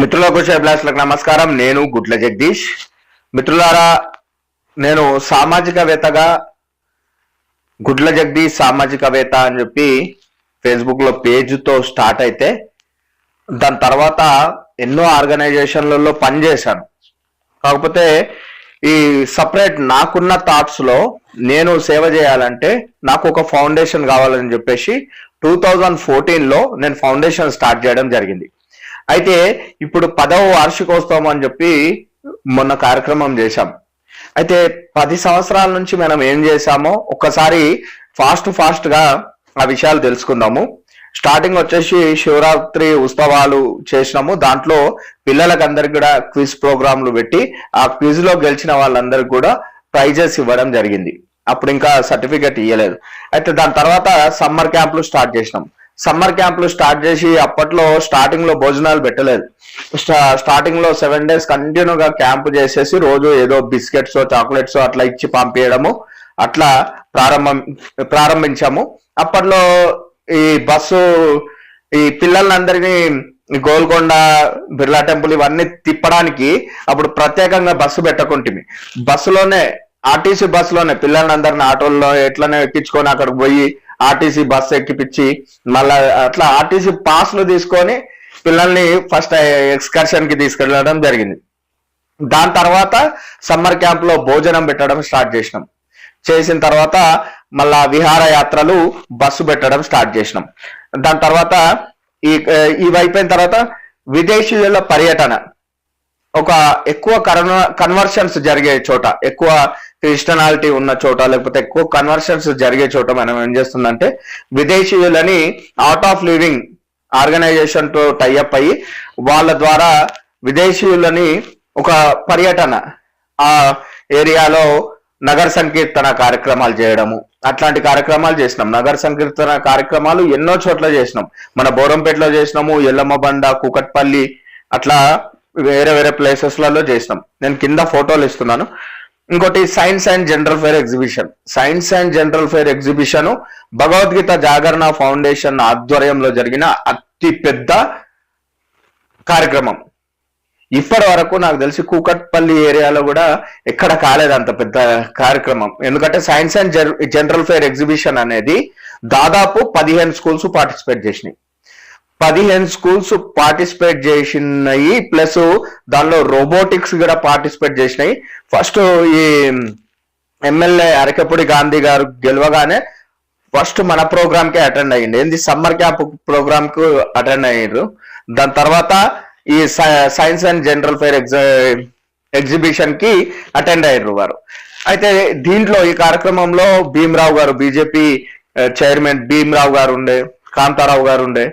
మిత్రులకు అభిలాషులకు నమస్కారం. నేను గుడ్ల జగదీష్. మిత్రులారా నేను సామాజికవేత్తగా గుడ్ల జగదీష్ సామాజికవేత్త అని చెప్పి ఫేస్బుక్లో పేజ్తో స్టార్ట్ అయితే దాని తర్వాత ఎన్నో ఆర్గనైజేషన్లలో పనిచేశాను. కాకపోతే ఈ సపరేట్ నాకున్న థాట్స్లో నేను సేవ చేయాలంటే నాకు ఒక ఫౌండేషన్ కావాలని చెప్పేసి టూ థౌజండ్ ఫోర్టీన్లో నేను ఫౌండేషన్ స్టార్ట్ చేయడం జరిగింది. అయితే ఇప్పుడు పదవ వార్షికోత్సవం అని చెప్పి మొన్న కార్యక్రమం చేశాం. అయితే పది సంవత్సరాల నుంచి మనం ఏం చేశామో ఒక్కసారి ఫాస్ట్ ఫాస్ట్గా ఆ విషయాలు తెలుసుకుందాము. స్టార్టింగ్ వచ్చేసి శివరాత్రి ఉత్సవాలు చేసినాము. దాంట్లో పిల్లలకు అందరికి కూడా క్విజ్ ప్రోగ్రాంలు పెట్టి ఆ క్విజ్లో గెలిచిన వాళ్ళందరికి కూడా ప్రైజెస్ ఇవ్వడం జరిగింది. అప్పుడు ఇంకా సర్టిఫికెట్ ఇవ్వలేదు అయితే దాని తర్వాత సమ్మర్ క్యాంపులు స్టార్ట్ చేసినాం. సమ్మర్ క్యాంపులు స్టార్ట్ చేసి అప్పట్లో స్టార్టింగ్లో భోజనాలు పెట్టలేదు. స్టార్టింగ్లో సెవెన్ డేస్ కంటిన్యూగా క్యాంప్ చేసేసి రోజు ఏదో బిస్కెట్స్ చాక్లెట్స్ అట్లా ఇచ్చి పంపించడము అట్లా ప్రారంభం ప్రారంభించాము. అప్పట్లో ఈ బస్సు ఈ పిల్లలందరినీ గోల్కొండ బిర్లా టెంపుల్ ఇవన్నీ తిప్పడానికి అప్పుడు ప్రత్యేకంగా బస్సు పెట్టకుంటుంది బస్సులోనే ఆర్టీసీ బస్సులోనే పిల్లలందరిని ఆటోల్లో ఎట్లనే ఎక్కించుకొని అక్కడికి పోయి ఆర్టీసీ బస్సు ఎక్కిపించి మళ్ళా అట్లా ఆర్టీసీ పాస్లు తీసుకొని పిల్లల్ని ఫస్ట్ ఎక్స్కర్షన్కి తీసుకెళ్ళడం జరిగింది. దాని తర్వాత సమ్మర్ క్యాంప్లో భోజనం పెట్టడం స్టార్ట్ చేసినాం. చేసిన తర్వాత మళ్ళా విహారయాత్రలు బస్సు పెట్టడం స్టార్ట్ చేసినాం. దాని తర్వాత ఈ ఇవి అయిపోయిన తర్వాత విదేశీయుల పర్యటన. ఒక ఎక్కువ కన్వర్షన్స్ జరిగే చోట ఎక్కువ క్రిస్టనాలిటీ ఉన్న చోట లేకపోతే ఎక్కువ కన్వర్షన్స్ జరిగే చోట మనం ఏం చేస్తుందంటే విదేశీయులని ఆర్ట్ ఆఫ్ లివింగ్ ఆర్గనైజేషన్తో టైఅప్ అయ్యి వాళ్ళ ద్వారా విదేశీయులని ఒక పర్యటన ఆ ఏరియాలో నగర సంకీర్తన కార్యక్రమాలు చేయడము. అట్లాంటి కార్యక్రమాలు చేసినాం. నగర సంకీర్తన కార్యక్రమాలు ఎన్నో చోట్ల చేసినాం. మన బోరంపేటలో చేసినాము ఎల్లమ్మ బండ కూకట్పల్లి అట్లా వేరే వేరే ప్లేసెస్లలో చేసినాం. నేను కింద ఫోటోలు ఇస్తున్నాను. ఇంకోటి science and general fair exhibition. Science and general fair exhibition Bhagavad Gita Jagarana foundation ఆధ్వర్యంలో జరిగిన అతి పెద్ద కార్యక్రమం. ఇప్పటి వరకు నాకు తెలిసి కూకట్పల్లి ఏరియాలో కూడా ఎక్కడ కాలేదు అంత పెద్ద కార్యక్రమం. ఎందుకంటే science and general fair exhibition అనేది దాదాపు పదిహేను స్కూల్స్ పార్టిసిపేట్ చేసినాయి. పదిహేను స్కూల్స్ పార్టిసిపేట్ చేసినాయి ప్లస్ దానిలో రోబోటిక్స్ కూడా పార్టిసిపేట్ చేసినాయి. ఫస్ట్ ఈ ఎమ్మెల్యే అరకపూడి గాంధీ గారు గెలవగానే ఫస్ట్ మన ప్రోగ్రామ్కి అటెండ్ అయ్యింది. ఏంది? సమ్మర్ క్యాంప్ ప్రోగ్రామ్కు అటెండ్ అయ్యారు దాని తర్వాత ఈ సైన్స్ అండ్ జనరల్ ఫేర్ ఎగ్జిబిషన్కి అటెండ్ అయ్యారు వారు. అయితే దీంట్లో ఈ కార్యక్రమంలో భీమరావు గారు బీజేపీ చైర్మన్ భీమరావు గారు ఉండే కాంతారావు గారు ఉండే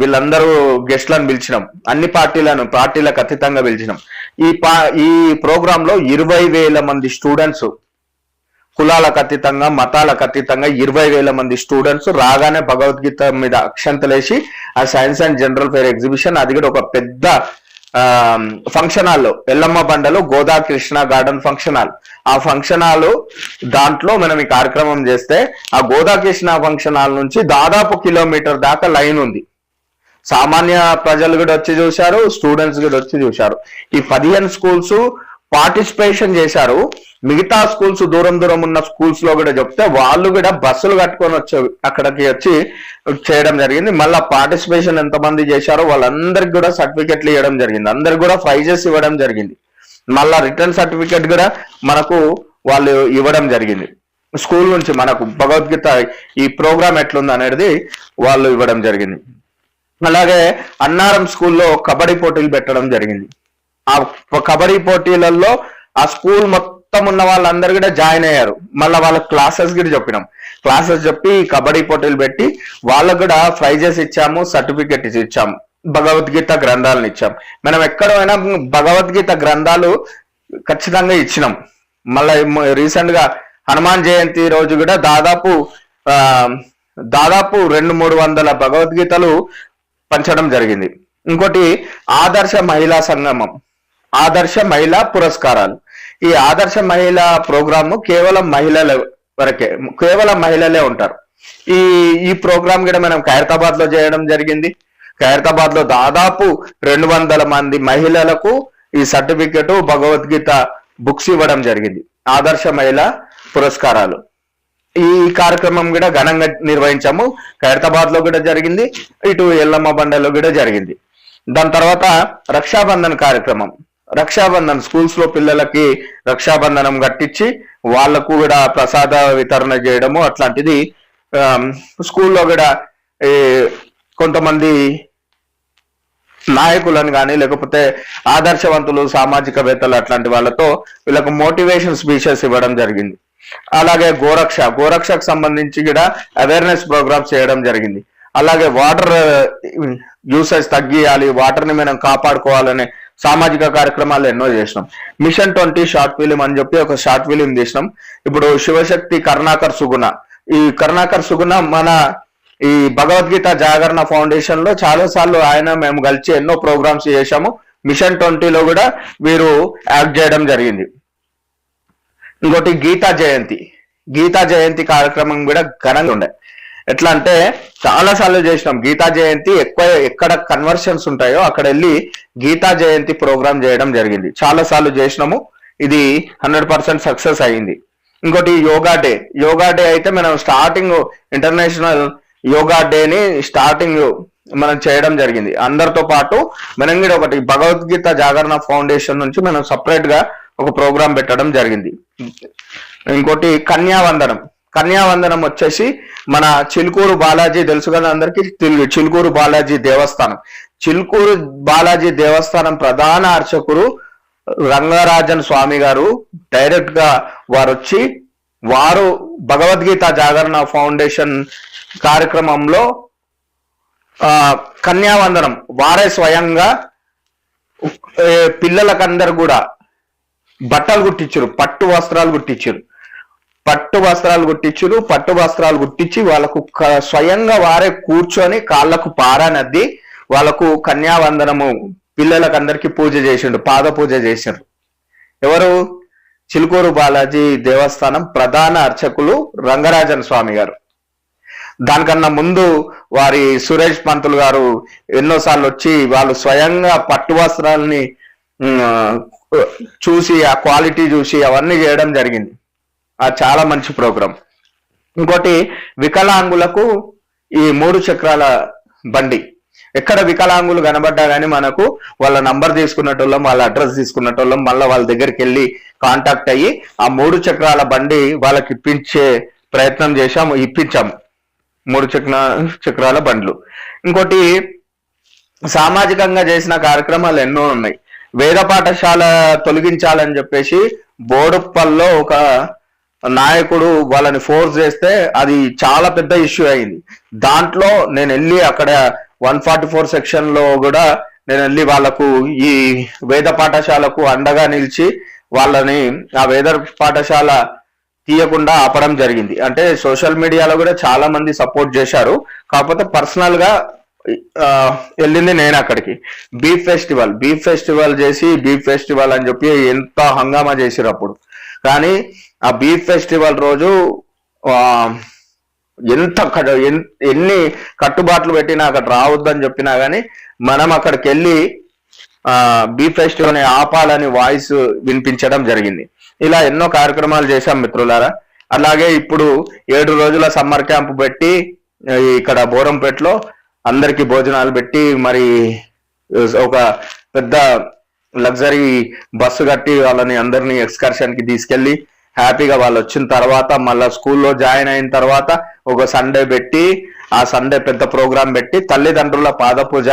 వీళ్ళందరూ గెస్ట్లను పిలిచినాం. అన్ని పార్టీలను పార్టీలకు అతీతంగా పిలిచినాం. ఈ పా ఈ ప్రోగ్రామ్లో ఇరవై వేల మంది స్టూడెంట్స్ కులాలకు అతీతంగా మతాలకు అతీతంగా ఇరవై వేల మంది స్టూడెంట్స్ రాగానే భగవద్గీత మీద అక్షంతలేసి ఆ science and general fair exhibition అది కూడా ఒక పెద్ద ఫంక్షన్ హాల్లో Yellamma బండలో Goda Krishna garden function hall. ఆ ఫంక్షన్ హాల్ దాంట్లో మనం ఈ కార్యక్రమం చేస్తే ఆ గోదా కృష్ణ ఫంక్షన్ హాల్ నుంచి దాదాపు కిలోమీటర్ దాకా లైన్ ఉంది. సామాన్య ప్రజలు కూడా వచ్చి చూశారు స్టూడెంట్స్ కూడా వచ్చి చూశారు. ఈ పదిహేను స్కూల్స్ పార్టిసిపేషన్ చేశారు. మిగతా స్కూల్స్ దూరం దూరం ఉన్న స్కూల్స్లో కూడా చెప్తే వాళ్ళు కూడా బస్సులు కట్టుకొని వచ్చే అక్కడికి వచ్చి చేయడం జరిగింది. మళ్ళీ పార్టిసిపేషన్ ఎంతమంది చేశారో వాళ్ళందరికి కూడా సర్టిఫికెట్లు ఇవ్వడం జరిగింది. అందరికి కూడా ప్రైజెస్ ఇవ్వడం జరిగింది. మళ్ళా రిటర్న్ సర్టిఫికెట్ కూడా మనకు వాళ్ళు ఇవ్వడం జరిగింది. స్కూల్ నుంచి మనకు భగవద్గీత ఈ ప్రోగ్రామ్ ఎట్లుంది అనేది వాళ్ళు ఇవ్వడం జరిగింది. అలాగే అన్నారం స్కూల్లో కబడ్డీ పోటీలు పెట్టడం జరిగింది. ఆ కబడ్డీ పోటీలలో ఆ స్కూల్ మొత్తం ఉన్న వాళ్ళందరూ కూడా జాయిన్ అయ్యారు. మళ్ళీ వాళ్ళ క్లాసెస్ కూడా చెప్పినాం. క్లాసెస్ చెప్పి కబడ్డీ పోటీలు పెట్టి వాళ్ళకు కూడా ప్రైజెస్ ఇచ్చాము సర్టిఫికెట్ ఇచ్చాము భగవద్గీత గ్రంథాలను ఇచ్చాం మనం ఎక్కడైనా భగవద్గీత గ్రంథాలు ఖచ్చితంగా ఇచ్చినాం. మళ్ళీ రీసెంట్గా హనుమాన్ జయంతి రోజు కూడా దాదాపు ఆ దాదాపు రెండు మూడు వందల భగవద్గీతలు పంచడం జరిగింది. ఇంకోటి ఆదర్శ మహిళా సంగమం ఆదర్శ మహిళా పురస్కారాలు. ఈ ఆదర్శ మహిళా ప్రోగ్రామ్ కేవలం మహిళల వరకే కేవలం మహిళలే ఉంటారు. ఈ ఈ ప్రోగ్రామ్ కూడా మనం ఖైరతాబాద్లో చేయడం జరిగింది. ఖైరతాబాద్లో దాదాపు రెండు వందల మంది మహిళలకు ఈ సర్టిఫికెట్ భగవద్గీత బుక్స్ ఇవ్వడం జరిగింది. ఆదర్శ మహిళ పురస్కారాలు. ఈ కార్యక్రమం కూడా ఘనంగా నిర్వహించాము. ఖైరతాబాద్లో కూడా జరిగింది. ఇటు ఎల్లమ్మ బండలో కూడా జరిగింది. దాని తర్వాత రక్షాబంధన్ కార్యక్రమం. రక్షాబంధన్ స్కూల్స్లో పిల్లలకి రక్షాబంధనం కట్టించి వాళ్ళకు కూడా ప్రసాద వితరణ చేయడము అట్లాంటిది. స్కూల్లో కూడా కొంతమంది నాయకులను కానీ లేకపోతే ఆదర్శవంతులు సామాజికవేత్తలు అట్లాంటి వాళ్ళతో వీళ్ళకు మోటివేషన్ స్పీచెస్ ఇవ్వడం జరిగింది. అలాగే గోరక్ష గోరక్షకు సంబంధించి కూడా అవేర్నెస్ ప్రోగ్రామ్స్ చేయడం జరిగింది. అలాగే వాటర్ యూసేజ్ uh, తగ్గియాలి వాటర్ని మనం కాపాడుకోవాలనే సామాజిక కార్యక్రమాలు ఎన్నో చేసినాం. మిషన్ ట్వంటీ షార్ట్ ఫిలిం అని చెప్పి ఒక షార్ట్ ఫిలిం తీసినాం. ఇప్పుడు శివశక్తి కరుణాకర్ సుగుణ. ఈ కరుణాకర్ సుగుణ మన ఈ భగవద్గీత జాగరణ ఫౌండేషన్లో చాలా సార్లు ఆయన మేము కలిసి ఎన్నో ప్రోగ్రామ్స్ చేశాము. మిషన్ ట్వంటీలో కూడా వీరు యాక్ట్ చేయడం జరిగింది. ఇంకోటి గీతా జయంతి. గీతా జయంతి కార్యక్రమం కూడా ఘనంగా ఉండే. ఎట్లా అంటే చాలా సార్లు చేసినాం. గీతా జయంతి ఎక్కువ ఎక్కడ కన్వర్షన్స్ ఉంటాయో అక్కడ వెళ్ళి గీతా జయంతి ప్రోగ్రామ్ చేయడం జరిగింది. చాలా సార్లు చేసినాము. ఇది హండ్రెడ్ పర్సెంట్ సక్సెస్ అయింది. ఇంకోటి యోగా డే. యోగా డే అయితే మనం స్టార్టింగ్ ఇంటర్నేషనల్ యోగా డేని స్టార్టింగ్ మనం చేయడం జరిగింది. అందరితో పాటు మనం కూడా ఒకటి భగవద్గీత జాగరణ ఫౌండేషన్ నుంచి మనం సపరేట్గా ఒక ప్రోగ్రాం పెట్టడం జరిగింది. ఇంకోటి కన్యావందనం. కన్యావందనం వచ్చేసి మన చిలుకూరు బాలాజీ తెలుసు కదా అందరికి? చిలుకూరు బాలాజీ దేవస్థానం. చిలుకూరు బాలాజీ దేవస్థానం ప్రధాన అర్చకుడు రంగరాజన్ స్వామి గారు డైరెక్ట్గా వారు వచ్చి వారు భగవద్గీత జాగరణ ఫౌండేషన్ కార్యక్రమంలో ఆ కన్యావందనం. వారే స్వయంగా పిల్లలకందరు కూడా బట్టలు కుట్టించారు పట్టు వస్త్రాలు కుట్టించారు. పట్టు వస్త్రాలు కుట్టించురు పట్టు వస్త్రాలు కుట్టించి వాళ్ళకు స్వయంగా వారే కూర్చొని కాళ్ళకు పారానద్ది వాళ్ళకు కన్యావందనము పిల్లలకు అందరికి పూజ చేసిండు పాద పూజ చేసిండ్రు. ఎవరు? చిలుకూరు బాలాజీ దేవస్థానం ప్రధాన అర్చకులు రంగరాజన్ స్వామి గారు. దానికన్నా ముందు వారి సురేష్ పంతులు గారు ఎన్నోసార్లు వచ్చి వాళ్ళు స్వయంగా పట్టు వస్త్రాలని చూసి ఆ క్వాలిటీ చూసి అవన్నీ చేయడం జరిగింది. ఆ చాలా మంచి ప్రోగ్రాం ఇంకోటి వికలాంగులకు ఈ మూడు చక్రాల బండి. ఎక్కడ వికలాంగులు కనబడ్డా కానీ మనకు వాళ్ళ నంబర్ తీసుకున్నటోళ్ళం వాళ్ళ అడ్రస్ తీసుకున్నటోళ్ళం మళ్ళీ వాళ్ళ దగ్గరికి వెళ్ళి కాంటాక్ట్ అయ్యి ఆ మూడు చక్రాల బండి వాళ్ళకి ఇప్పించే ప్రయత్నం చేశాము ఇప్పించాము. మూడు చక్ర చక్రాల బండ్లు. ఇంకోటి సామాజికంగా చేసిన కార్యక్రమాలు ఎన్నో ఉన్నాయి. వేద పాఠశాల తొలగించాలని చెప్పేసి బోడుప్పల్లో ఒక నాయకుడు వాళ్ళని ఫోర్స్ చేస్తే అది చాలా పెద్ద ఇష్యూ అయింది. దాంట్లో నేను వెళ్ళి అక్కడ వన్ ఫార్టీ ఫోర్ సెక్షన్లో కూడా నేను వెళ్ళి వాళ్ళకు ఈ వేద పాఠశాలకు అండగా నిలిచి వాళ్ళని ఆ వేద పాఠశాల తీయకుండా ఆపడం జరిగింది. అంటే సోషల్ మీడియాలో కూడా చాలా మంది సపోర్ట్ చేశారు. కాకపోతే పర్సనల్గా వెళ్ళింది నేను అక్కడికి. బీఫ్ ఫెస్టివల్ బీఫ్ ఫెస్టివల్ చేసి బీఫ్ ఫెస్టివల్ అని చెప్పి ఎంత హంగామా చేసిరు అప్పుడు. కానీ ఆ బీఫ్ ఫెస్టివల్ రోజు ఎంత ఎన్ని కట్టుబాట్లు పెట్టినా అక్కడ రావద్దని చెప్పినా కానీ మనం అక్కడికి వెళ్ళి ఆ బీఫ్ ఫెస్టివల్ని ఆపాలని వాయిస్ వినిపించడం జరిగింది. ఇలా ఎన్నో కార్యక్రమాలు చేశాం మిత్రులారా. అలాగే ఇప్పుడు ఏడు రోజుల సమ్మర్ క్యాంప్ పెట్టి ఇక్కడ బోరంపేటలో అందరికి భోజనాలు పెట్టి మరి ఒక పెద్ద లగ్జరీ బస్సు కట్టి వాళ్ళని అందరినీ ఎక్స్కర్షన్కి తీసుకెళ్ళి హ్యాపీగా వాళ్ళు వచ్చిన తర్వాత మళ్ళీ స్కూల్లో జాయిన్ అయిన తర్వాత ఒక సండే పెట్టి ఆ సండే పెద్ద ప్రోగ్రాం పెట్టి తల్లిదండ్రుల పాద పూజ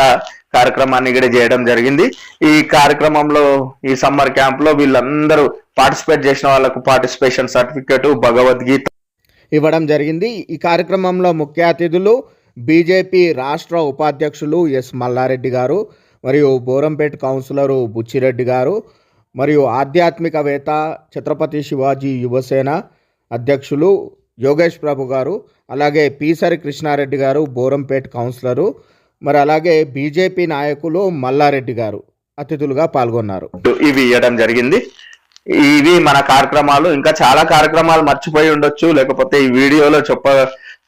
కార్యక్రమాన్ని కూడా చేయడం జరిగింది. ఈ కార్యక్రమంలో ఈ సమ్మర్ క్యాంప్లో వీళ్ళందరూ పార్టిసిపేట్ చేసిన వాళ్ళకు పార్టిసిపేషన్ సర్టిఫికేట్ భగవద్గీత ఇవ్వడం జరిగింది. ఈ కార్యక్రమంలో ముఖ్య అతిథులు బీజేపీ రాష్ట్ర ఉపాధ్యక్షులు ఎస్ మల్లారెడ్డి గారు మరియు బోరంపేట కౌన్సిలరు బుచ్చిరెడ్డి గారు మరియు ఆధ్యాత్మికవేత్త ఛత్రపతి శివాజీ యువసేన అధ్యక్షులు యోగేష్ ప్రభు గారు అలాగే పీసరి కృష్ణారెడ్డి గారు బోరంపేట కౌన్సిలరు మరి అలాగే బీజేపీ నాయకులు మల్లారెడ్డి గారు అతిథులుగా పాల్గొన్నారు. ఇవి ఇవ్వడం జరిగింది. ఇవి మన కార్యక్రమాలు ఇంకా చాలా కార్యక్రమాలు మర్చిపోయి ఉండొచ్చు లేకపోతే ఈ వీడియోలో చెప్ప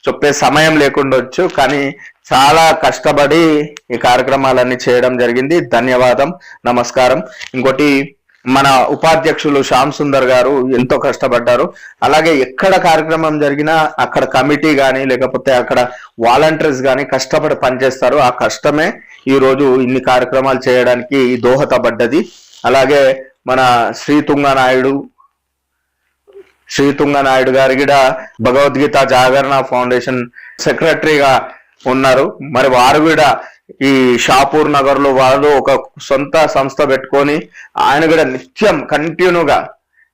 చెప్పే సమయం లేకుండొచ్చు కానీ చాలా కష్టపడి ఈ కార్యక్రమాలన్నీ చేయడం జరిగింది. ధన్యవాదం నమస్కారం. ఇంకోటి మన ఉపాధ్యక్షులు శ్యామ్ సుందర్ గారు ఎంతో కష్టపడ్డారు. అలాగే ఎక్కడ కార్యక్రమం జరిగినా అక్కడ కమిటీ కానీ లేకపోతే అక్కడ వాలంటీర్స్ కానీ కష్టపడి పనిచేస్తారు. ఆ కష్టమే ఈ రోజు ఇన్ని కార్యక్రమాలు చేయడానికి దోహదపడ్డది. అలాగే మన శ్రీతుంగ నాయుడు శ్రీతుంగ నాయుడు గారు కూడా భగవద్గీత జాగరణ ఫౌండేషన్ సెక్రటరీగా ఉన్నారు. మరి వారు కూడా ఈ షాపూర్ నగర్లో వాళ్ళు ఒక సొంత సంస్థ పెట్టుకొని ఆయన కూడా నిత్యం కంటిన్యూగా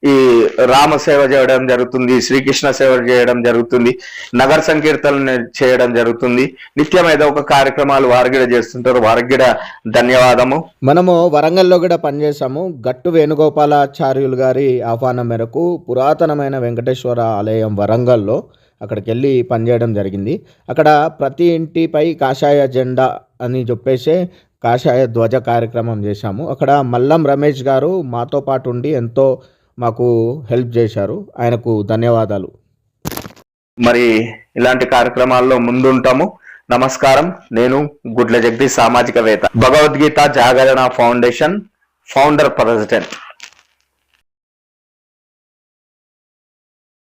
ఈ రామ సేవ చేయడం జరుగుతుంది శ్రీకృష్ణ సేవ చేయడం జరుగుతుంది నగర సంకీర్తన చేయడం జరుగుతుంది. నిత్యం ఏదో ఒక కార్యక్రమాలు వారు కూడా చేస్తుంటారు. వారికి కూడా ధన్యవాదము. మనము వరంగల్లో కూడా పనిచేసాము గట్టు వేణుగోపాలాచార్యులు గారి ఆహ్వానం మేరకు పురాతనమైన వెంకటేశ్వర ఆలయం వరంగల్లో అక్కడికి వెళ్ళి పనిచేయడం జరిగింది. అక్కడ ప్రతి ఇంటిపై కాషాయ జెండా అని చెప్పేసి కాషాయ ధ్వజ కార్యక్రమం చేశాము. అక్కడ మల్లం రమేష్ గారు మాతో పాటు ఉండి ఎంతో మాకు హెల్ప్ చేశారు. ఆయనకు ధన్యవాదాలు. మరి ఇలాంటి కార్యక్రమాల్లో ముందుంటాము. నమస్కారం. నేను గుడ్ల Jagadish సామాజికవేత్త. Bhagavad Gita Jagarana foundation founder president.